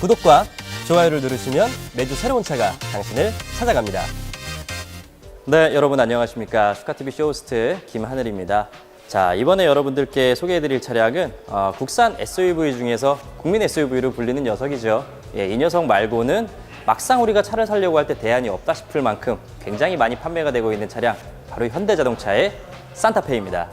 구독과 좋아요를 누르시면 매주 새로운 차가 당신을 찾아갑니다. 네, 여러분 안녕하십니까. 스카TV 쇼호스트 김하늘입니다. 자, 이번에 여러분들께 소개해드릴 차량은 어, 국산 SUV 중에서 국민 SUV로 불리는 녀석이죠. 예, 이 녀석 말고는 막상 우리가 차를 사려고 할 때 대안이 없다 싶을 만큼 굉장히 많이 판매가 되고 있는 차량, 바로 현대자동차의 산타페입니다.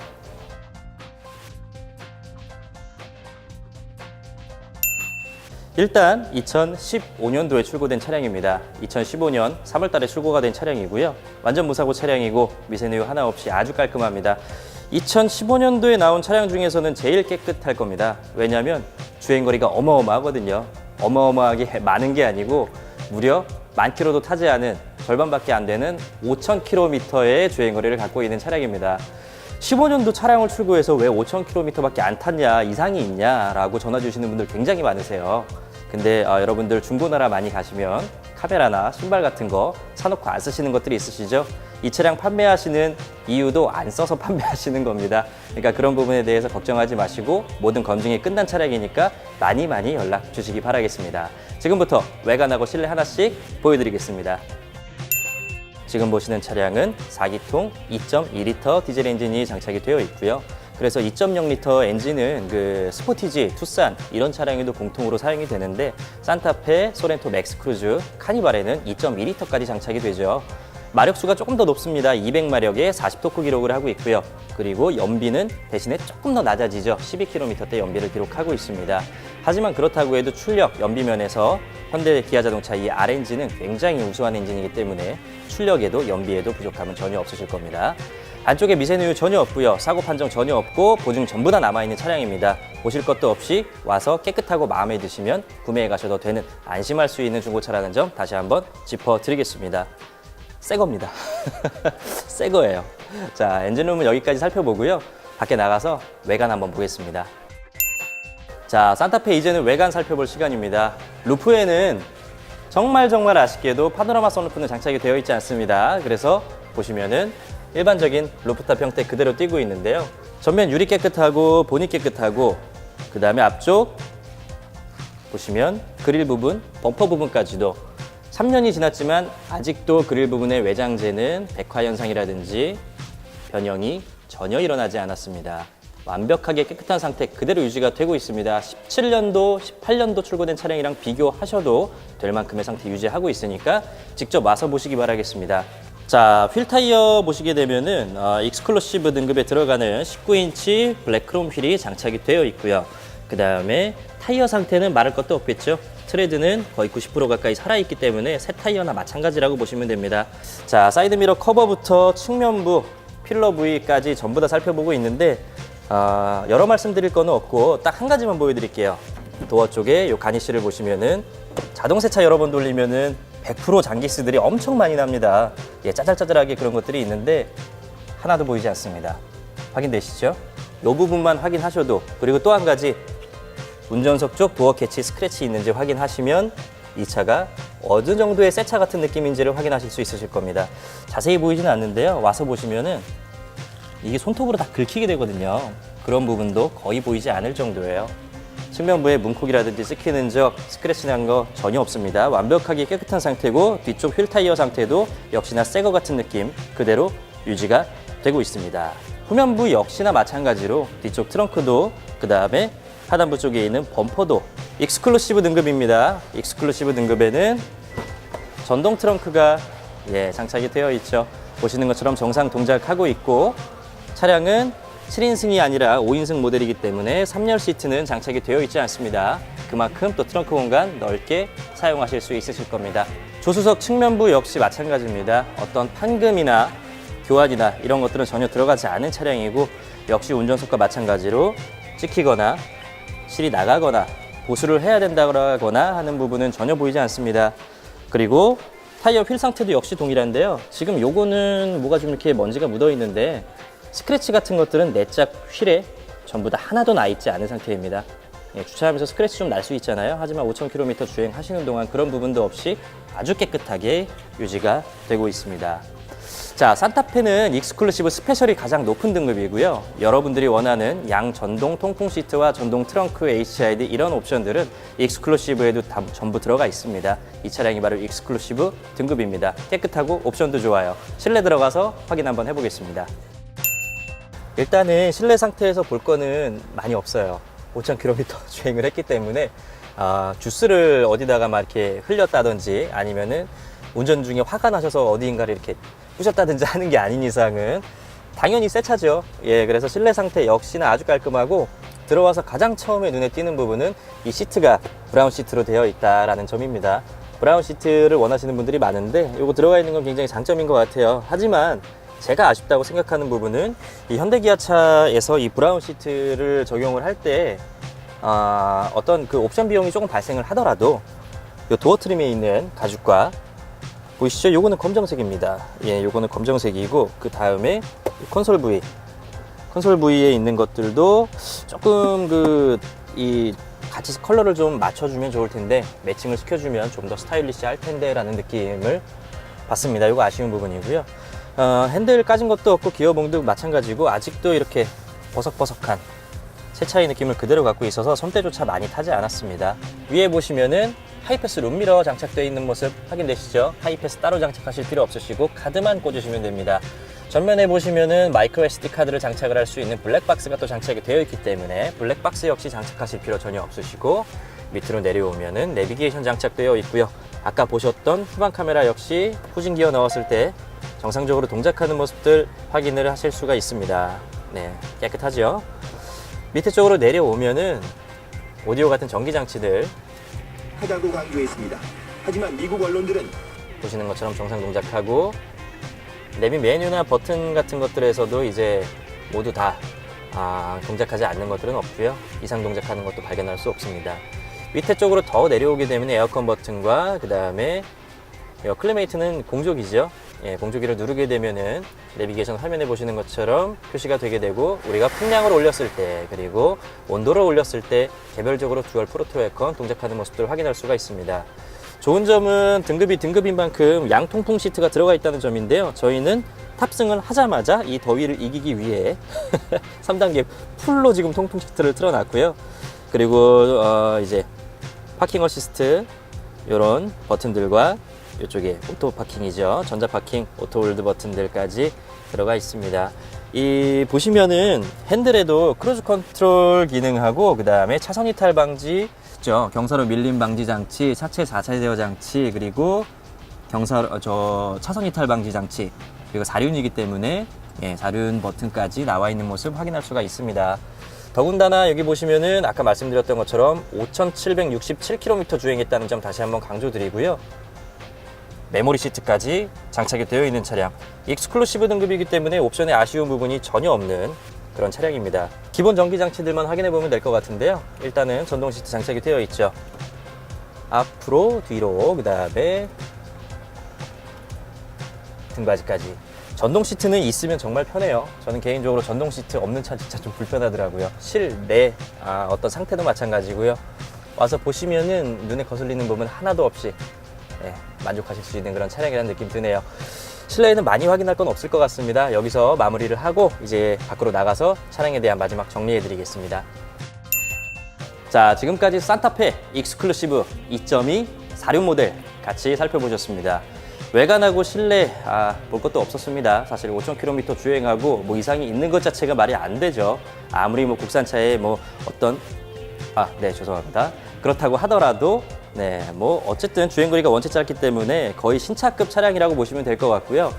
일단 2015년도에 출고된 차량입니다. 2015년 3월 달에 출고가 된 차량이고요. 완전 무사고 차량이고 미세누유 하나 없이 아주 깔끔합니다. 2015년도에 나온 차량 중에서는 제일 깨끗할 겁니다. 왜냐하면 주행거리가 어마어마하거든요. 어마어마하게 많은 게 아니고 무려 만 킬로도 타지 않은 절반밖에 안 되는 5,000km의 주행거리를 갖고 있는 차량입니다. 15년도 차량을 출고해서 왜 5,000km밖에 안 탔냐, 이상이 있냐라고 전화 주시는 분들 굉장히 많으세요. 근데 어, 여러분들 중고나라 많이 가시면 카메라나 신발 같은 거 사놓고 안 쓰시는 것들이 있으시죠? 이 차량 판매하시는 이유도 안 써서 판매하시는 겁니다. 그러니까 그런 부분에 대해서 걱정하지 마시고 모든 검증이 끝난 차량이니까 많이 많이 연락 주시기 바라겠습니다. 지금부터 외관하고 실내 하나씩 보여드리겠습니다. 지금 보시는 차량은 4기통 2.2리터 디젤 엔진이 장착이 되어 있고요. 그래서 2.0리터 엔진은 그 스포티지, 투싼 이런 차량에도 공통으로 사용이 되는데 산타페, 소렌토 맥스 크루즈, 카니발에는 2.2리터까지 장착이 되죠. 마력수가 조금 더 높습니다. 200마력에 40토크 기록을 하고 있고요. 그리고 연비는 대신에 조금 더 낮아지죠. 12km대 연비를 기록하고 있습니다. 하지만 그렇다고 해도 출력, 연비면에서 현대 기아 자동차 이 R엔진은 굉장히 우수한 엔진이기 때문에 출력에도 연비에도 부족함은 전혀 없으실 겁니다. 안쪽에 미세누유 전혀 없고요. 사고 판정 전혀 없고 보증 전부 다 남아있는 차량입니다. 보실 것도 없이 와서 깨끗하고 마음에 드시면 구매해 가셔도 되는 안심할 수 있는 중고차라는 점 다시 한번 짚어드리겠습니다. 새 겁니다. 새 거예요. 자, 엔진룸은 여기까지 살펴보고요. 밖에 나가서 외관 한번 보겠습니다. 자, 산타페 이제는 외관 살펴볼 시간입니다. 루프에는 정말 정말 아쉽게도 파노라마 선루프는 장착이 되어 있지 않습니다. 그래서 보시면은 일반적인 루프탑 형태 그대로 띄고 있는데요. 전면 유리 깨끗하고 보니 깨끗하고 그 다음에 앞쪽 보시면 그릴 부분, 범퍼 부분까지도 3년이 지났지만 아직도 그릴 부분의 외장재는 백화 현상이라든지 변형이 전혀 일어나지 않았습니다. 완벽하게 깨끗한 상태 그대로 유지가 되고 있습니다. 17년도, 18년도 출고된 차량이랑 비교하셔도 될 만큼의 상태 유지하고 있으니까 직접 와서 보시기 바라겠습니다. 자, 휠 타이어 보시게 되면은 어, 익스클루시브 등급에 들어가는 19인치 블랙 크롬 휠이 장착이 되어 있고요. 그 다음에 타이어 상태는 말할 것도 없겠죠. 트레드는 거의 90% 가까이 살아있기 때문에 새 타이어나 마찬가지라고 보시면 됩니다. 자, 사이드미러 커버부터 측면부, 필러 부위까지 전부 다 살펴보고 있는데 아, 여러 말씀드릴 거는 없고 딱 한 가지만 보여드릴게요. 도어 쪽에 요 가니쉬를 보시면은 자동 세차 여러 번 돌리면은 100% 장기스들이 엄청 많이 납니다. 예, 짜잘짜잘하게 그런 것들이 있는데 하나도 보이지 않습니다. 확인되시죠? 이 부분만 확인하셔도 그리고 또 한 가지 운전석 쪽 도어 캐치 스크래치 있는지 확인하시면 이 차가 어느 정도의 새 차 같은 느낌인지를 확인하실 수 있으실 겁니다. 자세히 보이지는 않는데요. 와서 보시면은 이게 손톱으로 다 긁히게 되거든요. 그런 부분도 거의 보이지 않을 정도예요. 측면부에 문콕이라든지 찍히는 적, 스크래치 난 거 전혀 없습니다. 완벽하게 깨끗한 상태고 뒤쪽 휠 타이어 상태도 역시나 새거 같은 느낌 그대로 유지가 되고 있습니다. 후면부 역시나 마찬가지로 뒤쪽 트렁크도 그 다음에 하단부 쪽에 있는 범퍼도 익스클루시브 등급입니다. 익스클루시브 등급에는 전동 트렁크가 예, 장착이 되어 있죠. 보시는 것처럼 정상 동작하고 있고 차량은 7인승이 아니라 5인승 모델이기 때문에 3열 시트는 장착이 되어 있지 않습니다. 그만큼 또 트렁크 공간 넓게 사용하실 수 있으실 겁니다. 조수석 측면부 역시 마찬가지입니다. 어떤 판금이나 교환이나 이런 것들은 전혀 들어가지 않은 차량이고 역시 운전석과 마찬가지로 찍히거나 실이 나가거나 보수를 해야 된다거나 하는 부분은 전혀 보이지 않습니다. 그리고 타이어 휠 상태도 역시 동일한데요. 지금 요거는 뭐가 좀 이렇게 먼지가 묻어 있는데 스크래치 같은 것들은 내짝 휠에 전부 다 하나도 나 있지 않은 상태입니다. 예, 주차하면서 스크래치 좀 날 수 있잖아요. 하지만 5,000km 주행하시는 동안 그런 부분도 없이 아주 깨끗하게 유지가 되고 있습니다. 자, 산타페는 익스클루시브 스페셜이 가장 높은 등급이고요. 여러분들이 원하는 양 전동 통풍 시트와 전동 트렁크 HID 이런 옵션들은 익스클루시브에도 다 전부 들어가 있습니다. 이 차량이 바로 익스클루시브 등급입니다. 깨끗하고 옵션도 좋아요. 실내 들어가서 확인 한번 해보겠습니다. 일단은 실내 상태에서 볼 거는 많이 없어요. 5,000km 주행을 했기 때문에 아, 주스를 어디다가 막 이렇게 흘렸다든지 아니면은 운전 중에 화가 나셔서 어디인가를 이렇게 부셨다든지 하는 게 아닌 이상은 당연히 새 차죠. 예, 그래서 실내 상태 역시나 아주 깔끔하고 들어와서 가장 처음에 눈에 띄는 부분은 이 시트가 브라운 시트로 되어 있다라는 점입니다. 브라운 시트를 원하시는 분들이 많은데 이거 들어가 있는 건 굉장히 장점인 것 같아요. 하지만 제가 아쉽다고 생각하는 부분은 이 현대기아차에서 이 브라운 시트를 적용을 할때 아, 어떤 그 옵션 비용이 조금 발생을 하더라도 이 도어 트림에 있는 가죽과 보이시죠? 요거는 검정색입니다. 예, 요거는 검정색이고 그 다음에 콘솔 부위 콘솔 부위에 있는 것들도 조금 그 이 같이 컬러를 좀 맞춰주면 좋을 텐데 매칭을 시켜주면 좀 더 스타일리시 할 텐데 라는 느낌을 받습니다. 이거 아쉬운 부분이고요. 어, 핸들 까진 것도 없고 기어 봉도 마찬가지고 아직도 이렇게 버석버석한 새 차의 느낌을 그대로 갖고 있어서 손때조차 많이 타지 않았습니다. 위에 보시면은 하이패스 룸미러 장착되어 있는 모습 확인되시죠? 하이패스 따로 장착하실 필요 없으시고 카드만 꽂으시면 됩니다. 전면에 보시면은 마이크로 SD 카드를 장착을 할 수 있는 블랙박스가 또 장착이 되어 있기 때문에 블랙박스 역시 장착하실 필요 전혀 없으시고 밑으로 내려오면은 내비게이션 장착되어 있고요. 아까 보셨던 후방 카메라 역시 후진 기어 넣었을 때 정상적으로 동작하는 모습들 확인을 하실 수가 있습니다. 네, 깨끗하죠? 밑에 쪽으로 내려오면은 오디오 같은 전기 장치들 하다고 강조했습니다. 하지만 미국 언론들은 보시는 것처럼 정상 동작하고 내비 메뉴나 버튼 같은 것들에서도 이제 모두 다 아, 동작하지 않는 것들은 없고요. 이상 동작하는 것도 발견할 수 없습니다. 밑에 쪽으로 더 내려오게 되면 에어컨 버튼과 그 다음에 클리메이트는 공조기죠. 예, 공조기를 누르게 되면은 내비게이션 화면에 보시는 것처럼 표시가 되게 되고 우리가 풍량을 올렸을 때 그리고 온도를 올렸을 때 개별적으로 듀얼 프로토 에어컨 동작하는 모습들을 확인할 수가 있습니다. 좋은 점은 등급이 등급인 만큼 양통풍 시트가 들어가 있다는 점인데요. 저희는 탑승을 하자마자 이 더위를 이기기 위해 3단계 풀로 지금 통풍 시트를 틀어놨고요. 그리고 어 이제 파킹 어시스트 이런 버튼들과 이쪽에 오토 파킹이죠. 전자 파킹, 오토 홀드 버튼들까지 들어가 있습니다. 이 보시면은 핸들에도 크루즈 컨트롤 기능하고 그 다음에 차선 이탈 방지, 죠 경사로 밀림 방지 장치, 차체 4차 제어 장치, 그리고 경사 어, 저 차선 이탈 방지 장치, 그리고 사륜이기 때문에 예, 사륜 버튼까지 나와 있는 모습 확인할 수가 있습니다. 더군다나 여기 보시면은 아까 말씀드렸던 것처럼 5,767km 주행했다는 점 다시 한번 강조드리고요. 메모리 시트까지 장착이 되어 있는 차량. 익스클루시브 등급이기 때문에 옵션에 아쉬운 부분이 전혀 없는 그런 차량입니다. 기본 전기 장치들만 확인해 보면 될 것 같은데요. 일단은 전동 시트 장착이 되어 있죠. 앞으로 뒤로 그 다음에 등받이까지. 전동 시트는 있으면 정말 편해요. 저는 개인적으로 전동 시트 없는 차 진짜 좀 불편하더라고요. 실내 아, 어떤 상태도 마찬가지고요. 와서 보시면은 눈에 거슬리는 부분 하나도 없이 네, 만족하실 수 있는 그런 차량이라는 느낌 드네요. 실내에는 많이 확인할 건 없을 것 같습니다. 여기서 마무리를 하고 이제 밖으로 나가서 차량에 대한 마지막 정리해 드리겠습니다. 자, 지금까지 산타페 익스클루시브 2.2 사륜 모델 같이 살펴보셨습니다. 외관하고 실내 아, 볼 것도 없었습니다. 사실 5,000km 주행하고 뭐 이상이 있는 것 자체가 말이 안 되죠. 아무리 뭐 국산차에 뭐 어떤 아, 네, 죄송합니다. 그렇다고 하더라도 네, 뭐 어쨌든 주행거리가 원체 짧기 때문에 거의 신차급 차량이라고 보시면 될 것 같고요.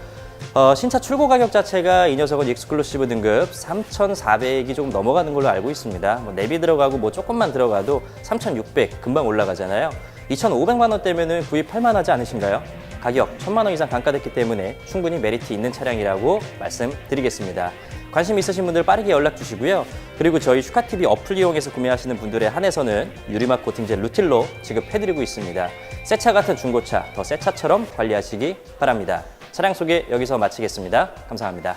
어, 신차 출고 가격 자체가 이 녀석은 익스클루시브 등급 3,400이 조금 넘어가는 걸로 알고 있습니다. 뭐 내비 들어가고 뭐 조금만 들어가도 3,600 금방 올라가잖아요. 2,500만 원대면은 구입할 만하지 않으신가요? 가격 1,000만 원 이상 단가됐기 때문에 충분히 메리트 있는 차량이라고 말씀드리겠습니다. 관심 있으신 분들 빠르게 연락 주시고요. 그리고 저희 슈카TV 어플 이용해서 구매하시는 분들에 한해서는 유리막 코팅제 루틸로 지급해드리고 있습니다. 새 차 같은 중고차, 더 새 차처럼 관리하시기 바랍니다. 차량 소개 여기서 마치겠습니다. 감사합니다.